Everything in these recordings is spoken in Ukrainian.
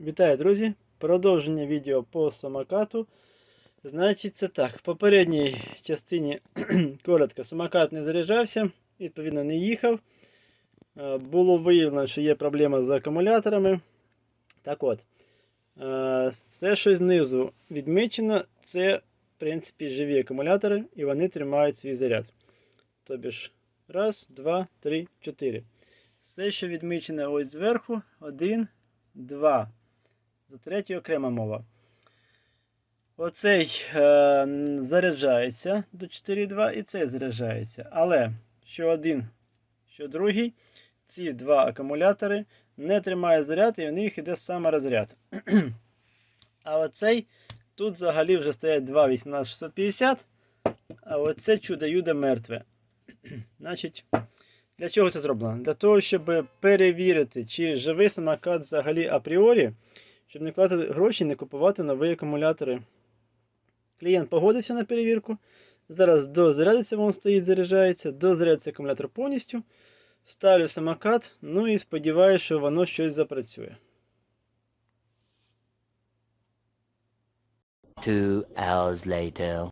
Вітаю, друзі! Продовження відео по самокату. Значить, це так. В попередній частині коротко самокат не заряджався, відповідно, не їхав. Е, Було виявлено, що є проблема з акумуляторами. Так от, е, все, що знизу відмічено, це, в принципі, живі акумулятори, і вони тримають свій заряд. Тобі ж, раз, два, три, чотири. Все, що відмічено ось зверху, один, два. За третю окрема мова. Оцей е, заряджається до 4.2 і цей заряджається. Але що один, що другий, ці два акумулятори не тримають заряд і у них йде саме розряд. а оцей тут взагалі вже стоять два 18650, а оце чудо-юдо мертве. Значить, для чого це зроблено? Для того, щоб перевірити, чи живий самокат взагалі апріорі, щоб не клати гроші, не купувати нові акумулятори. Клієнт погодився на перевірку. Зараз дозарядиться, він стоїть, заряджається, дозарядиться акумулятор повністю. Ставлю самокат, ну і сподіваюся, що воно щось запрацює. Two hours later.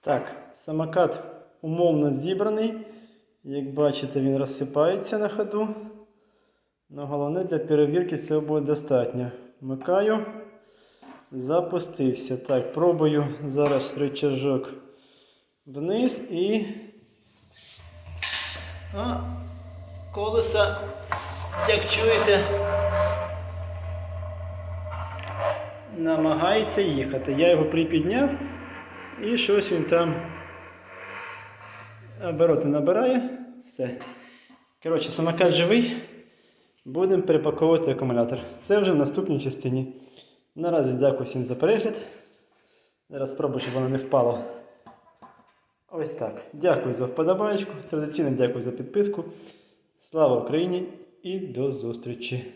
Так, самокат умовно зібраний. Як бачите, він розсипається на ходу. Но головне для перевірки цього буде достатньо. Вмикаю. Запустився. Так, пробую зараз рычажок вниз і. А, колеса, як чуєте, намагається їхати. Я його припідняв і щось він там обороти набирає. Все. Коротше, самокат живий. Будемо перепаковувати акумулятор. Це вже в наступній частині. Наразі дякую всім за перегляд. Зараз спробую, щоб воно не впало. Ось так. Дякую за вподобайку. Традиційно дякую за підписку. Слава Україні і до зустрічі!